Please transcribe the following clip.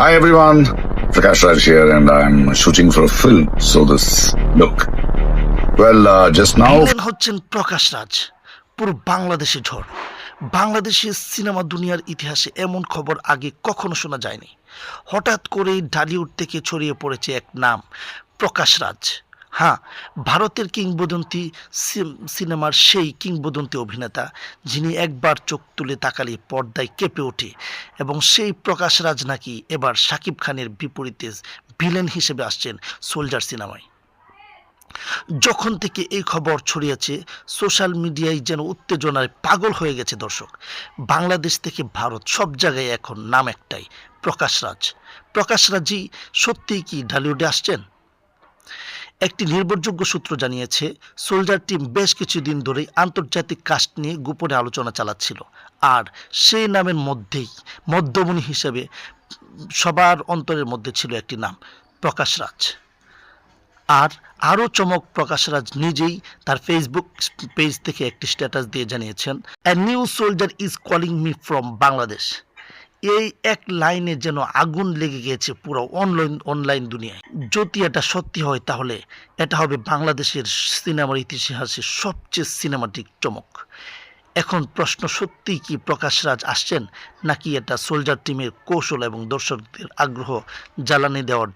Hi everyone, Prakash Raj here and I'm shooting for a film. So this, look. Well, uh, just now, হচ্ছেন প্রকাশ রাজ পুরো বাংলাদেশে ঝড় বাংলাদেশের cinema দুনিয়ার ইতিহাসে এমন খবর আগে কখনো শোনা যায়নি হঠাৎ করে ঢালিউড থেকে ছড়িয়ে পড়েছে এক নাম প্রকাশ রাজ হ্যাঁ ভারতের কিংবদন্তি সিনেমার সেই কিংবদন্তি অভিনেতা, যিনি একবার চোখ তুলে তাকালে পর্দায় কেঁপে ওঠে এবং সেই প্রকাশ রাজ নাকি এবার শাকিব খানের বিপরীতে ভিলেন হিসেবে আসছেন সোলজার সিনেমায়। যখন থেকে এই খবর ছড়িয়েছে, সোশ্যাল মিডিয়ায় যেন উত্তেজনায় পাগল হয়ে গেছে দর্শক। বাংলাদেশ থেকে ভারত সব জায়গায় এখন নাম একটাই, প্রকাশ রাজ। প্রকাশ রাজই সত্যিই কি ঢালিউডে আসছেন? একটি নির্ভরযোগ্য সূত্র জানিয়েছে, সোলজার টিম বেশ কিছুদিন ধরেই আন্তর্জাতিক কাস্ট নিয়ে গোপনে আলোচনা চালাচ্ছিল। আর সেই নামের মধ্যেই, মধ্যমণি হিসেবে সবার অন্তরের মধ্যে ছিল একটি নাম, প্রকাশ রাজ। আর আরও চমক প্রকাশরাজ নিজেই তার ফেসবুক পেজ থেকে একটি স্ট্যাটাস দিয়ে জানিয়েছেন a new soldier is calling me from Bangladesh এই এক লাইনে যেন আগুন লেগে গিয়েছে পুরো অনলাইন অনলাইন দুনিয়ায়। যদি এটা সত্যি হয় তাহলে এটা হবে বাংলাদেশের সিনেমার ইতিহাসে সবচেয়ে সিনেমাটিক চমক। এখন প্রশ্ন সত্যি কি প্রকাশ রাজ আসছেন নাকি এটা সোলজার টিমের কৌশল এবং দর্শকদের আগ্রহ জ্বালানি দেওয়ার